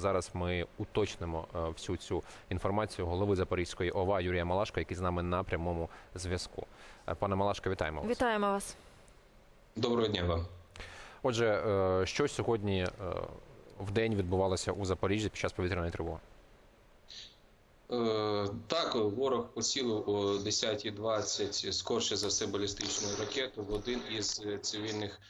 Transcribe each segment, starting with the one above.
Зараз ми уточнимо е, всю цю інформацію голови Запорізької ОВА Юрія Малашка, який з нами на прямому зв'язку. Е, Пане Малашко, вітаємо вас. Вітаємо вас. Доброго дня вам. Отже, е, що сьогодні в день відбувалося у Запоріжжі під час повітряної тривоги? Так, ворог поцілив о 10.20, скорше за все, балістичну ракету в один із цивільних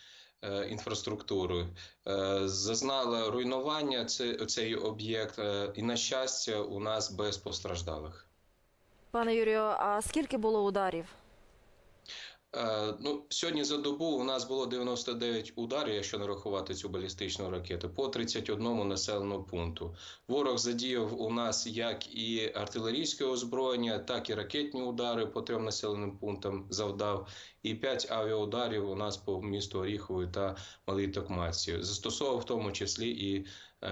е, інфраструктури. Е, Зазнала руйнування це, цей об'єкт, е, і, на щастя, у нас без постраждалих. Пане Юрію, а скільки було ударів? Е, Ну, сьогодні за добу у нас було 99 ударів, якщо не рахувати цю балістичну ракету, по 31 населеному пункту. Ворог задіяв у нас як і артилерійське озброєння, так і ракетні удари по трьом населеним пунктам завдав. І 5 авіаударів у нас по місту Оріхові та Малій Токмаці. Застосовував в тому числі і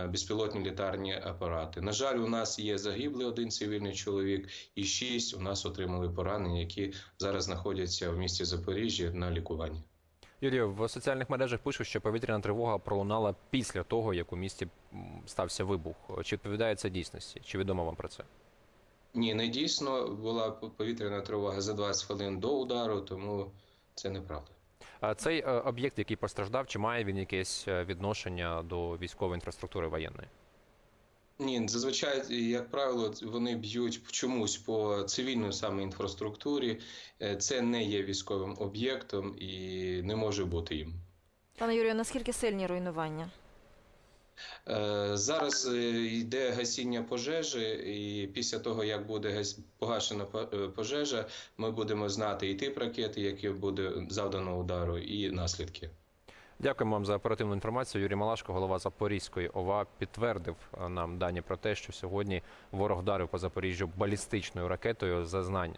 безпілотні літарні апарати. На жаль, у нас є загиблий один цивільний чоловік, і шість у нас отримали поранення, які зараз знаходяться в місті Запоріжжя на лікуванні. Юрію, в соціальних мережах пишуть, що повітряна тривога пролунала після того, як у місті стався вибух. Чи відповідає це дійсності? Чи відомо вам про це? Ні, не дійсно була повітряна тривога за 20 хвилин до удару, тому це неправда. А цей е, об'єкт, який постраждав, чи має він якесь е, відношення до військової інфраструктури воєнної? Ні, зазвичай, як правило, вони б'ють чомусь по цивільній саме інфраструктурі. Е, Це не є військовим об'єктом і не може бути їм. Пане Юрію, наскільки сильні руйнування? Е, Зараз е, йде гасіння пожежі, і після того, як буде погашена по- е, пожежа, ми будемо знати і тип ракети, який буде завдано удару, і наслідки. Дякуємо вам за оперативну інформацію. Юрій Малашко, голова Запорізької ОВА, підтвердив нам дані про те, що сьогодні ворог вдарив по Запоріжжю балістичною ракетою. Зазнань